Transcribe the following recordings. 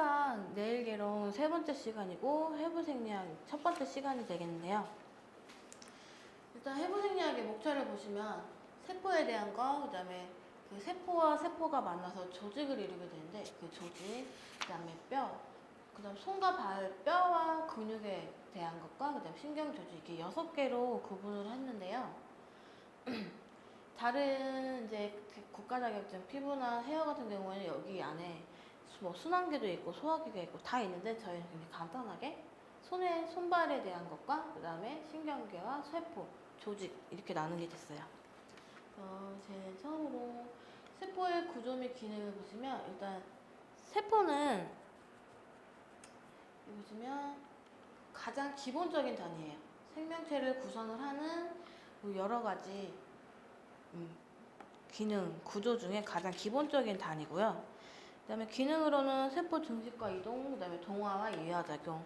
3강 내일 개론 세 번째 시간이고 해부 생리학 첫 번째 시간이 되겠는데요. 일단 해부 생리학의 목차를 보시면 세포에 대한 거, 그다음에 그 세포와 세포가 만나서 조직을 이루게 되는데 그 조직, 그다음에 뼈, 그다음 손과 발 뼈와 근육에 대한 것과 그다음 신경 조직 이렇게 여섯 개로 구분을 했는데요. 다른 이제 그 국가 자격증 피부나 헤어 같은 경우에는 여기 안에 수- 뭐 순환계도 있고 소화기가 있고 다 있는데 저희는 굉장히 간단하게 손에 손발에 대한 것과 그 다음에 신경계와 세포 조직 이렇게 나누게 됐어요. 어, 제 처음으로 세포의 구조 및 기능을 보시면 일단 세포는 보시면 가장 기본적인 단위예요. 생명체를 구성을 하는 뭐 여러 가지 음, 기능, 구조 중에 가장 기본적인 단위고요. 그다음에 기능으로는 세포 증식과 이동, 그다음에 동화와 이화작용,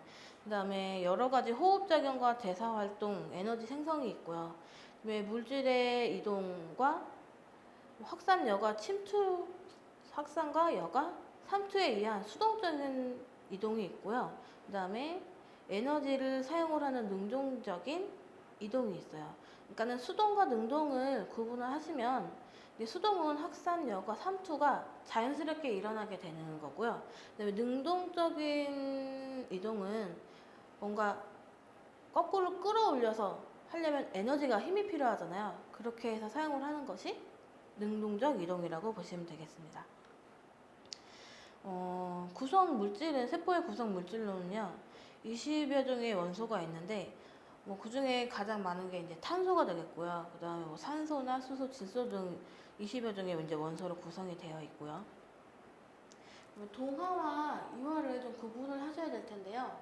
그다음에 여러 가지 호흡 작용과 대사 활동, 에너지 생성이 있고요. 그다음에 물질의 이동과 확산여과 침투, 확산과 여과, 삼투에 의한 수동적인 이동이 있고요. 그다음에 에너지를 사용을 하는 능동적인 이동이 있어요. 그러니까는 수동과 능동을 구분을 하시면 수동은 확산력과 삼투가 자연스럽게 일어나게 되는 거고요. 그다음에 능동적인 이동은 뭔가 거꾸로 끌어올려서 하려면 에너지가 힘이 필요하잖아요. 그렇게 해서 사용을 하는 것이 능동적 이동이라고 보시면 되겠습니다. 어, 구성 물질은 세포의 구성 물질로는요. 20여 종의 원소가 있는데 뭐 그중에 가장 많은 게 이제 탄소가 되겠고요. 그다음에 뭐 산소나 수소, 질소 등 20여 종의 이제 원소로 구성이 되어 있고요. 동화와 이화를 좀 구분을 하셔야 될 텐데요.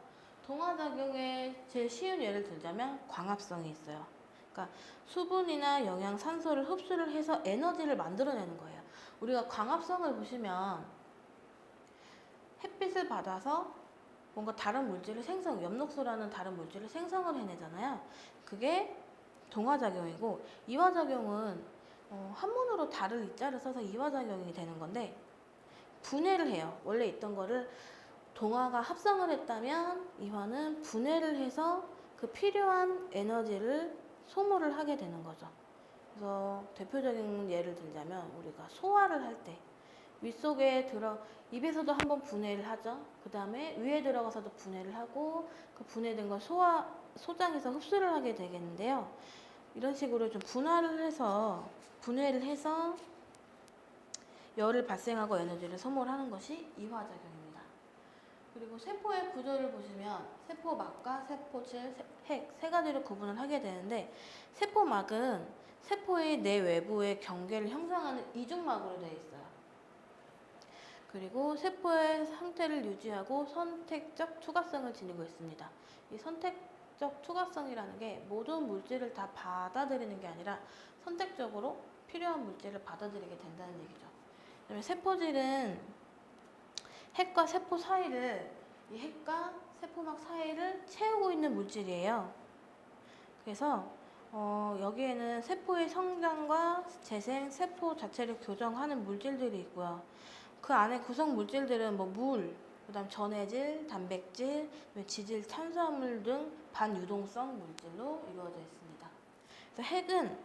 동화 작용의 제일 쉬운 예를 들자면 광합성이 있어요. 그러니까 수분이나 영양, 산소를 흡수를 해서 에너지를 만들어내는 거예요. 우리가 광합성을 보시면 햇빛을 받아서 뭔가 다른 물질을 생성, 엽록소라는 다른 물질을 생성을 해내잖아요. 그게 동화작용이고 이화작용은 어, 한문으로 달을 이자를 써서 이화작용이 되는 건데 분해를 해요. 원래 있던 거를 동화가 합성을 했다면 이화는 분해를 해서 그 필요한 에너지를 소모를 하게 되는 거죠. 그래서 대표적인 예를 들자면 우리가 소화를 할 때 윗속에 들어 입에서도 한번 분해를 하죠. 그 다음에 위에 들어가서도 분해를 하고 그 분해된 걸 소화 소장에서 흡수를 하게 되겠는데요. 이런 식으로 좀 분할을 해서 분해를 해서 열을 발생하고 에너지를 소모를 하는 것이 이화작용입니다. 그리고 세포의 구조를 보시면 세포막과 세포질, 세- 핵세 가지로 구분을 하게 되는데 세포막은 세포의 내 외부의 경계를 형성하는 이중막으로 되어 있어요. 그리고 세포의 상태를 유지하고 선택적 투과성을 지니고 있습니다. 이 선택적 투과성이라는 게 모든 물질을 다 받아들이는 게 아니라 선택적으로 필요한 물질을 받아들이게 된다는 얘기죠. 그다음에 세포질은 핵과 세포 사이를 이 핵과 세포막 사이를 채우고 있는 물질이에요. 그래서 어, 여기에는 세포의 성장과 재생, 세포 자체를 교정하는 물질들이 있고요. 그 안에 구성 물질들은 뭐 물, 그다음 전해질, 단백질, 지질, 탄수화물 등 반유동성 물질로 이루어져 있습니다. 그래서 핵은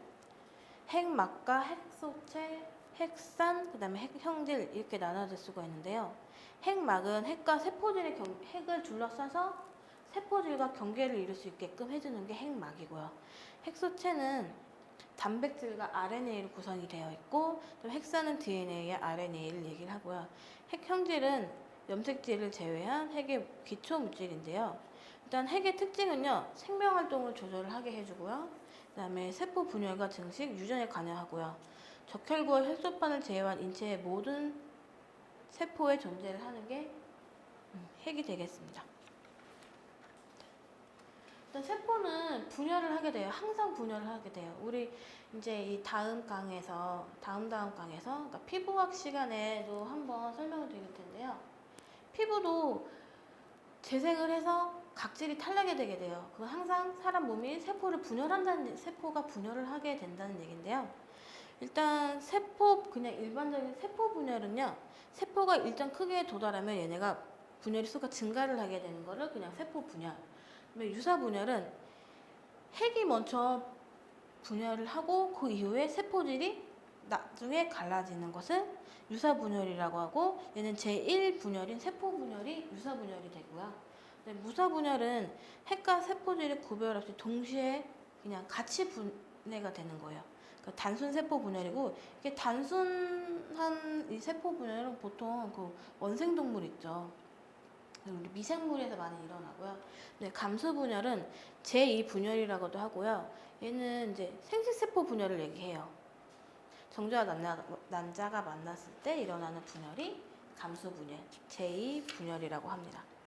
핵막과 핵소체, 핵산, 그다음에 핵형질 이렇게 나눠질 수가 있는데요. 핵막은 핵과 세포질의 경, 핵을 둘러싸서 세포질과 경계를 이룰 수 있게끔 해주는 게 핵막이고요. 핵소체는 단백질과 RNA로 구성이 되어 있고 또 핵산은 DNA와 RNA를 얘기를 하고요. 핵 형질은 염색질을 제외한 핵의 기초 물질인데요. 일단 핵의 특징은요. 생명 활동을 조절을 하게 해주고요. 그다음에 세포 분열과 증식, 유전에 관여하고요. 적혈구와 혈소판을 제외한 인체의 모든 세포의 존재를 하는 게 음, 핵이 되겠습니다. 일단 세포는 분열을 하게 돼요. 항상 분열을 하게 돼요. 우리 이제 이 다음 강에서 다음 다음 강에서 그러니까 피부학 시간에도 한번 설명을 드릴 텐데요. 피부도 재생을 해서 각질이 탈나게 되게 돼요. 그건 항상 사람 몸이 세포를 분열한다는 세포가 분열을 하게 된다는 얘긴데요. 일단 세포 그냥 일반적인 세포 분열은요. 세포가 일정 크기에 도달하면 얘네가 분열의 수가 증가를 하게 되는 거를 그냥 세포 분열. 유사 분열은 핵이 먼저 분열을 하고 그 이후에 세포질이 나중에 갈라지는 것을 유사 분열이라고 하고 얘는 제1 분열인 세포 분열이 유사 분열이 되고요. 무사 분열은 핵과 세포질이 구별 없이 동시에 그냥 같이 분해가 되는 거예요. 그러니까 단순 세포 분열이고 이게 단순한 이 세포 분열은 보통 그 원생 동물 있죠. 우리 미생물에서 많이 일어나고요. 네, 감수 분열은 제2 분열이라고도 하고요. 얘는 이제 생식세포 분열을 얘기해요. 정자와 남자, 남자가 만났을 때 일어나는 분열이 감수 분열, 제2 분열이라고 합니다.